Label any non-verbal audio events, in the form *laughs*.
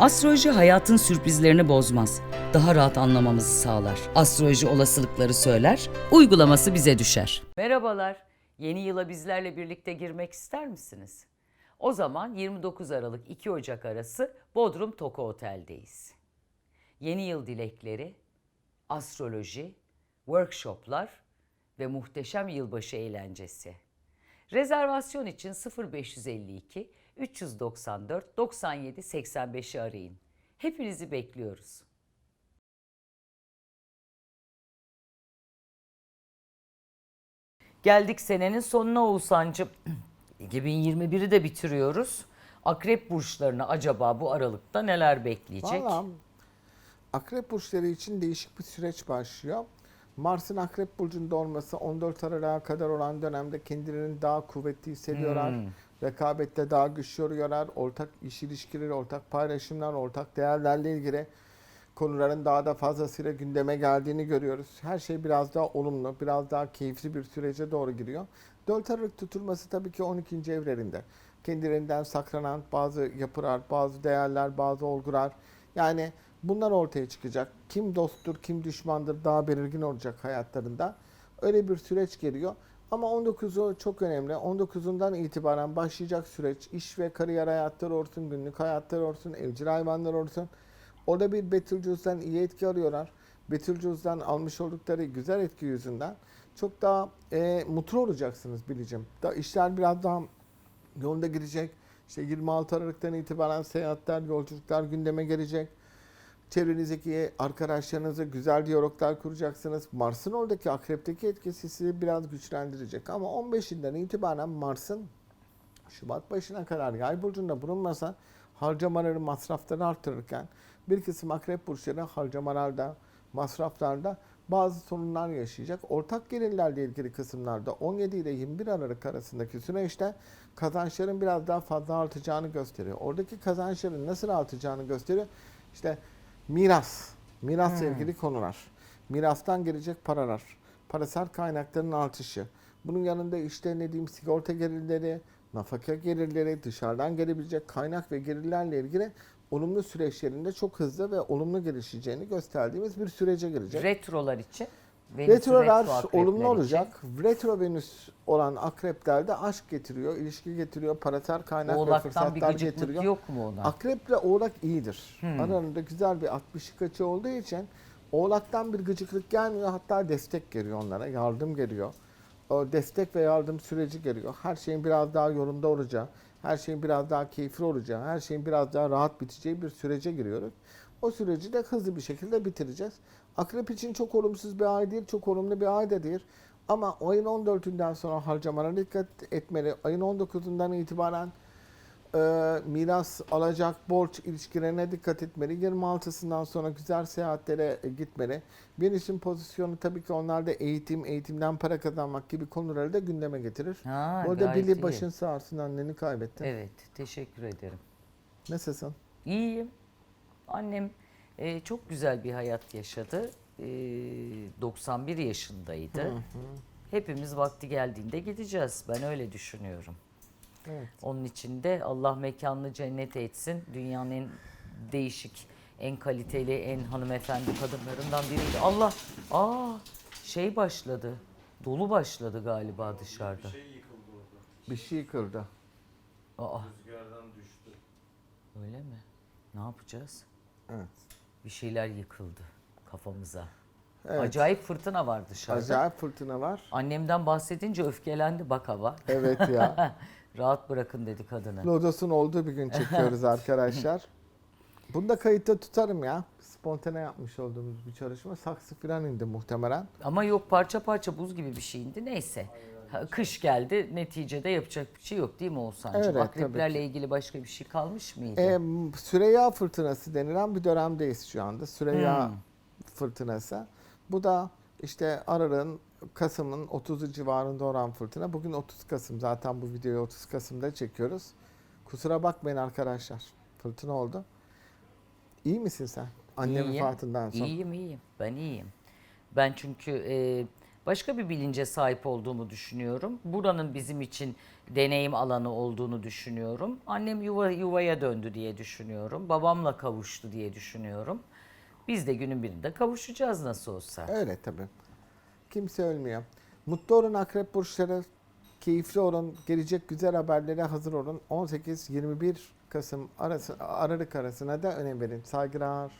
Astroloji hayatın sürprizlerini bozmaz. Daha rahat anlamamızı sağlar. Astroloji olasılıkları söyler, uygulaması bize düşer. Merhabalar. Yeni yıla bizlerle birlikte girmek ister misiniz? O zaman 29 Aralık 2 Ocak arası Bodrum Toko Otel'deyiz. Yeni yıl dilekleri, astroloji, workshoplar ve muhteşem yılbaşı eğlencesi. Rezervasyon için 0552 394 97 85'i arayın. Hepinizi bekliyoruz. Geldik senenin sonuna Oğuzhan'cığım. *clears throat* 2021'i de bitiriyoruz. Akrep burçlarına acaba bu aralıkta neler bekleyecek? Valla akrep burçları için değişik bir süreç başlıyor. Mars'ın akrep burcunda olması 14 Aralık'a kadar olan dönemde kendilerini daha kuvvetli hissediyorlar. Hmm. Rekabette daha güçlü oluyorlar. Ortak iş ilişkileri, ortak paylaşımlar, ortak değerlerle ilgili konuların daha da fazlasıyla gündeme geldiğini görüyoruz. Her şey biraz daha olumlu, biraz daha keyifli bir sürece doğru giriyor. 4 Aralık tutulması tabii ki 12. evlerinde. Kendilerinden saklanan bazı yapılar, bazı değerler, bazı olgular. Yani bunlar ortaya çıkacak. Kim dosttur, kim düşmandır daha belirgin olacak hayatlarında. Öyle bir süreç geliyor. Ama 19'u çok önemli. 19'undan itibaren başlayacak süreç iş ve kariyer hayatları olsun, günlük hayatları olsun, evcil hayvanlar olsun. Orada bir Betelgeuse'den iyi etki alıyorlar. Betelgeuse'dan almış oldukları güzel etki yüzünden çok daha e, mutlu olacaksınız bileceğim. Da işler biraz daha yolunda gidecek. İşte 26 Aralık'tan itibaren seyahatler, yolculuklar gündeme gelecek. Çevrenizdeki arkadaşlarınızla güzel diyaloglar kuracaksınız. Mars'ın oradaki akrepteki etkisi sizi biraz güçlendirecek. Ama 15'inden itibaren Mars'ın Şubat başına kadar yay burcunda bulunmasa harcamaları, masrafları artırırken bir kısım akrep burçları harcamalarda, masraflarda bazı sorunlar yaşayacak. Ortak gelirlerle ilgili kısımlarda 17 ile 21 Aralık arasındaki süreçte kazançların biraz daha fazla artacağını gösteriyor. Oradaki kazançların nasıl artacağını gösteriyor. İşte miras, mirasla ilgili konular, mirastan gelecek paralar, parasal kaynakların artışı. Bunun yanında işte ne diyeyim sigorta gelirleri, nafaka gelirleri, dışarıdan gelebilecek kaynak ve gelirlerle ilgili olumlu süreçlerinde çok hızlı ve olumlu gelişeceğini gösterdiğimiz bir sürece girecek. Retrolar için. Venüs Retrolar retro olumlu için. olacak. Retro Venüs olan akreplerde aşk getiriyor, ilişki getiriyor, parasal kaynak ve Oğlaktan bir fırsatlar gıcıklık getiriyor. yok mu ona? Akreple oğlak iyidir. Hmm. Aralarında güzel bir 60'lık açı olduğu için oğlaktan bir gıcıklık gelmiyor. Hatta destek geliyor onlara, yardım geliyor. O destek ve yardım süreci geliyor. Her şeyin biraz daha yolunda olacağı, her şeyin biraz daha keyifli olacağı, her şeyin biraz daha rahat biteceği bir sürece giriyoruz. O süreci de hızlı bir şekilde bitireceğiz. Akrep için çok olumsuz bir ay değil, çok olumlu bir ay da değil. Ama ayın 14'ünden sonra harcamalara dikkat etmeli. Ayın 19'undan itibaren e, miras, alacak, borç ilişkilerine dikkat etmeli. 26'sından sonra güzel seyahatlere e, gitmeli. Venüs'ün pozisyonu tabii ki onlarda eğitim, eğitimden para kazanmak gibi konuları da gündeme getirir. Ha, gayet Billy iyi. başın sağ olsun anneni kaybettin. Evet, teşekkür ederim. Nasılsın? İyiyim. Annem e, çok güzel bir hayat yaşadı. E, 91 yaşındaydı. Hepimiz vakti geldiğinde gideceğiz. Ben öyle düşünüyorum. Evet. Onun için de Allah mekanını cennet etsin. Dünyanın en değişik, en kaliteli, en hanımefendi kadınlarından biriydi. Allah, aa şey başladı. Dolu başladı galiba dışarıda. Bir şey kırdı. Aa, Rüzgardan düştü. öyle mi? Ne yapacağız? Evet. Bir şeyler yıkıldı kafamıza. Evet. Acayip fırtına var dışarıda. Acayip fırtına var. Annemden bahsedince öfkelendi bak hava. Evet ya. *laughs* Rahat bırakın dedi kadını. Lodos'un olduğu bir gün çekiyoruz *laughs* arkadaşlar. Bunu da kayıtta tutarım ya. Spontane yapmış olduğumuz bir çalışma. Saksı falan indi muhtemelen. Ama yok parça parça buz gibi bir şeyindi. Neyse. Ha, Kış geldi. Neticede yapacak bir şey yok değil mi Oğuzhan'cığım? Evet, tabii Akreplerle ilgili başka bir şey kalmış mıydı? E, Süreyya fırtınası denilen bir dönemdeyiz şu anda. Süreyya Hmm. fırtınası. Bu da işte Aralık'ın Kasım'ın 30'u civarında olan fırtına. Bugün 30 Kasım. Zaten bu videoyu 30 Kasım'da çekiyoruz. Kusura bakmayın arkadaşlar. Fırtına oldu. İyi misin sen? Anne İyiyim, vefatından sonra. İyiyim iyiyim. Ben iyiyim. Ben çünkü e, başka bir bilince sahip olduğumu düşünüyorum. Buranın bizim için deneyim alanı olduğunu düşünüyorum. Annem yuva yuvaya döndü diye düşünüyorum. Babamla kavuştu diye düşünüyorum. Biz de günün birinde kavuşacağız nasıl olsa. Öyle tabii. Kimse ölmüyor. Mutlu olun akrep burçları. Keyifli olun. Gelecek güzel haberlere hazır olun. 18-21 Kasım arası, Aralık arasına da önem verin. Saygılar.